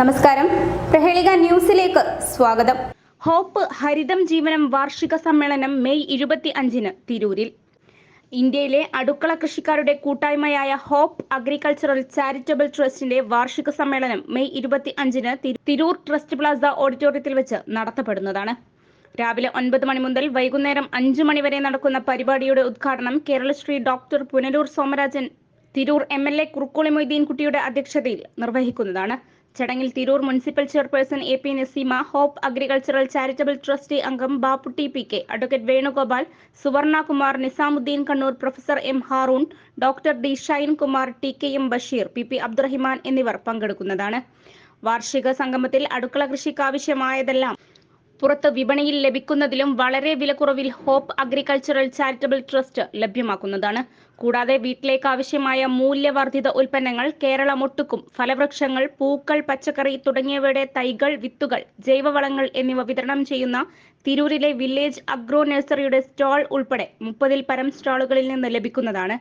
നമസ്കാരം. പ്രഹേളിക ന്യൂസിലേക്ക് സ്വാഗതം. ഹോപ്പ് ഹരിതം ജീവനം വാർഷിക സമ്മേളനം മെയ് ഇരുപത്തി അഞ്ചിന് തിരൂരിൽ. ഇന്ത്യയിലെ അടുക്കള കൃഷിക്കാരുടെ കൂട്ടായ്മയായ ഹോപ്പ് അഗ്രികൾച്ചറൽ ചാരിറ്റബിൾ ട്രസ്റ്റിന്റെ വാർഷിക സമ്മേളനം മെയ് ഇരുപത്തി അഞ്ചിന് തിരൂർ ട്രസ്റ്റ് പ്ലാസ ഓഡിറ്റോറിയത്തിൽ വെച്ച് നടത്തപ്പെടുന്നതാണ്. രാവിലെ ഒൻപത് മണി മുതൽ വൈകുന്നേരം അഞ്ചു മണി വരെ നടക്കുന്ന പരിപാടിയുടെ ഉദ്ഘാടനം Keralasree doctor Punalur Somarajan Tirur M L A Kurukkoli മൊയ്തീൻകുട്ടിയുടെ അധ്യക്ഷതയിൽ നിർവഹിക്കുന്നതാണ്. ചടങ്ങിൽ Tirur municipal chairperson A P Naseema hope agricultural charitable trustee അംഗം Bapputty P K advocate Venugopal Suvarnakumar Nizamuddin Kannur professor M Haroon doctor D Shine Kumar T K M Basheer P P Abdurahiman എന്നിവർ പങ്കെടുക്കുന്നതാണ്. വാർഷിക സംഗമത്തിൽ അടുക്കള കൃഷിക്കാവശ്യമായതെല്ലാം പുറത്ത് വിപണിയിൽ ലഭിക്കുന്നതിലും വളരെ വിലക്കുറവിൽ ഹോപ്പ് അഗ്രികൾച്ചറൽ ചാരിറ്റബിൾ ട്രസ്റ്റ് ലഭ്യമാക്കുന്നതാണ്. കൂടാതെ വീട്ടിലേക്ക് ആവശ്യമായ മൂല്യവർദ്ധിത ഉൽപ്പന്നങ്ങൾ കേരള മൊട്ടുക്കും ഫലവൃക്ഷങ്ങൾ പൂക്കൾ പച്ചക്കറി തുടങ്ങിയവയുടെ തൈകൾ വിത്തുകൾ ജൈവവളങ്ങൾ എന്നിവ വിതരണം ചെയ്യുന്ന തിരൂരിലെ വില്ലേജ് അഗ്രോ നഴ്സറിയുടെ സ്റ്റാൾ ഉൾപ്പെടെ മുപ്പതിൽ പരം സ്റ്റാളുകളിൽ നിന്ന് ലഭിക്കുന്നതാണ്.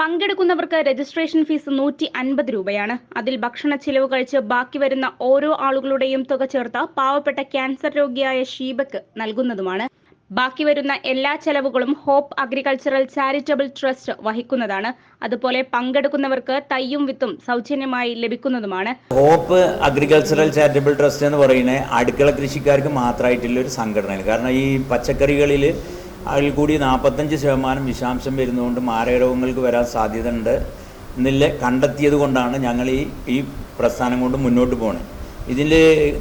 പങ്കെടുക്കുന്നവർക്ക് രജിസ്ട്രേഷൻ ഫീസ് നൂറ്റി അൻപത് രൂപയാണ്. അതിൽ ഭക്ഷണ ചിലവ് കഴിച്ച് ബാക്കി വരുന്ന ഓരോ ആളുകളുടെയും തുക ചേർത്ത് പാവപ്പെട്ട ക്യാൻസർ രോഗിയായ ഷീബക്ക് നൽകുന്നതുമാണ്. ബാക്കി വരുന്ന എല്ലാ ചെലവുകളും ഹോപ്പ് അഗ്രികൾച്ചറൽ ചാരിറ്റബിൾ ട്രസ്റ്റ് വഹിക്കുന്നതാണ്. അതുപോലെ പങ്കെടുക്കുന്നവർക്ക് തയ്യും വിത്തും സൗജന്യമായി ലഭിക്കുന്നതുമാണ്. ഹോപ്പ് അഗ്രികൾച്ചറൽ ചാരിറ്റബിൾ ട്രസ്റ്റ് എന്ന് പറയുന്നത് അടുക്കള കൃഷിക്കാർക്ക് മാത്രമായിട്ടുള്ള ഒരു സംഘടനയാണ്. കാരണം ഈ പച്ചക്കറികളിൽ അതിൽ കൂടി നാൽപ്പത്തഞ്ച് ശതമാനം വിഷാംശം വരുന്നതുകൊണ്ട് മാരകരോഗങ്ങൾക്ക് വരാൻ സാധ്യത ഉണ്ട് എന്നില്ല കണ്ടെത്തിയത് കൊണ്ടാണ് ഞങ്ങൾ ഈ ഈ പ്രസ്ഥാനം കൊണ്ട് മുന്നോട്ട് പോകുന്നത് ഇതിൽ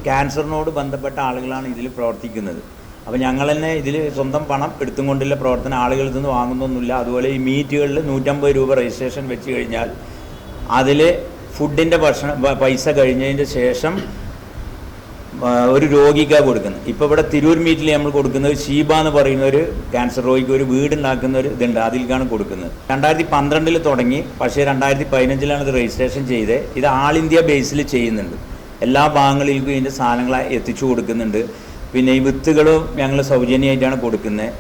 ക്യാൻസറിനോട് ബന്ധപ്പെട്ട ആളുകളാണ് ഇതിൽ പ്രവർത്തിക്കുന്നത്. അപ്പോൾ ഞങ്ങൾ തന്നെ ഇതിൽ സ്വന്തം പണം എടുത്തും കൊണ്ടുള്ള പ്രവർത്തനം ആളുകളിൽ നിന്ന് വാങ്ങുന്നൊന്നുമില്ല. അതുപോലെ ഈ മീറ്റുകളിൽ നൂറ്റമ്പത് രൂപ രജിസ്ട്രേഷൻ വെച്ച് കഴിഞ്ഞാൽ അതിൽ ഫുഡിന്റെ ഭക്ഷണം പൈസ കഴിഞ്ഞതിന്റെ ശേഷം ഒരു രോഗിക്കാണ് കൊടുക്കുന്നത്. ഇപ്പോൾ ഇവിടെ തിരൂർ മീറ്റിൽ നമ്മൾ കൊടുക്കുന്നത് ഷീബ എന്ന് പറയുന്ന ഒരു ക്യാൻസർ രോഗിക്ക് ഒരു വീടുണ്ടാക്കുന്ന ഒരു ഇതുണ്ട്. അതിലേക്കാണ് കൊടുക്കുന്നത്. രണ്ടായിരത്തി പന്ത്രണ്ടിൽ തുടങ്ങി. പക്ഷേ രണ്ടായിരത്തി പതിനഞ്ചിലാണ് ഇത് രജിസ്ട്രേഷൻ ചെയ്തത്. ഇത് ആൾ ഇന്ത്യ ബേസിൽ ചെയ്യുന്നുണ്ട്. എല്ലാ ഭാഗങ്ങളിലേക്കും ഇതിന്റെ സാധനങ്ങൾ എത്തിച്ചു കൊടുക്കുന്നുണ്ട്. പിന്നെ ഈ വിത്തുകളും ഞങ്ങൾ സൗജന്യമായിട്ടാണ് കൊടുക്കുന്നത്.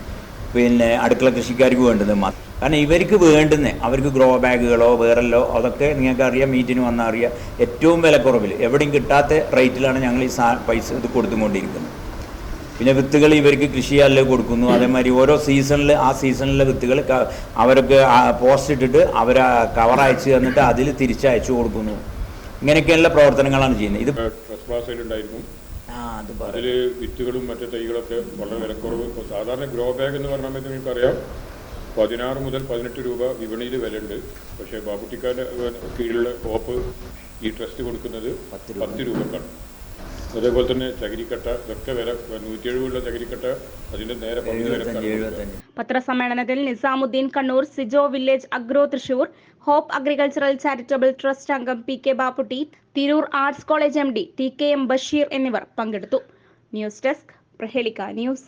പിന്നെ അടുക്കള കൃഷിക്കാർക്ക് മാത്രം. കാരണം ഇവർക്ക് വേണ്ടുന്ന. അവർക്ക് ഗ്രോ ബാഗുകളോ വേറെല്ലോ അതൊക്കെ നിങ്ങൾക്ക് അറിയാം മീറ്റിന് വന്നാൽ അറിയാം. ഏറ്റവും വിലക്കുറവിൽ എവിടെയും കിട്ടാത്ത റേറ്റിലാണ് ഞങ്ങൾ ഈ സാ പൈസ ഇത് കൊടുത്തുകൊണ്ടിരിക്കുന്നത്. പിന്നെ വിത്തുകൾ ഇവർക്ക് കൃഷി ചെയ്യാനുള്ള കൊടുക്കുന്നു. അതേമാതിരി ഓരോ സീസണിൽ ആ സീസണിലെ വിത്തുകൾ അവർക്ക് പോസ്റ്റ് ഇട്ടിട്ട് അവർ കവർ അയച്ചു തന്നിട്ട് അതിൽ തിരിച്ചയച്ചു കൊടുക്കുന്നു. ഇങ്ങനെയൊക്കെയുള്ള പ്രവർത്തനങ്ങളാണ് ചെയ്യുന്നത്. ഇത് അതിൽ വിത്തുകളും മറ്റു തൈകളൊക്കെ വളരെ വിലക്കുറവ്. സാധാരണ ഗ്രോ ബാഗ് എന്ന് പറഞ്ഞാൽ നിങ്ങൾക്കറിയാം പതിനാറ് മുതൽ പതിനെട്ട് രൂപ വിപണിയിൽ വിലയുണ്ട്. പക്ഷേ ബാബുട്ടിക്കാരുടെ കീഴിലുള്ള ഓപ്പ് ഈ ട്രസ്റ്റ് കൊടുക്കുന്നത് പത്ത് രൂപക്കാണ്. അതേപോലെ തന്നെ ചകിരിക്കട്ട ഇതൊക്കെ വില നൂറ്റി എഴുപതുള്ള ചകിരിക്കട്ട അതിന്റെ നേരെ പത്രസമ്മേളനത്തിൽ Nizamuddin Kannur Sijo village agro Thrissur hope agricultural charitable trust അംഗം P K Bapputty Tirur arts college M D T K M Basheer എന്നിവർ പങ്കെടുത്തു. News desk Prahelika news.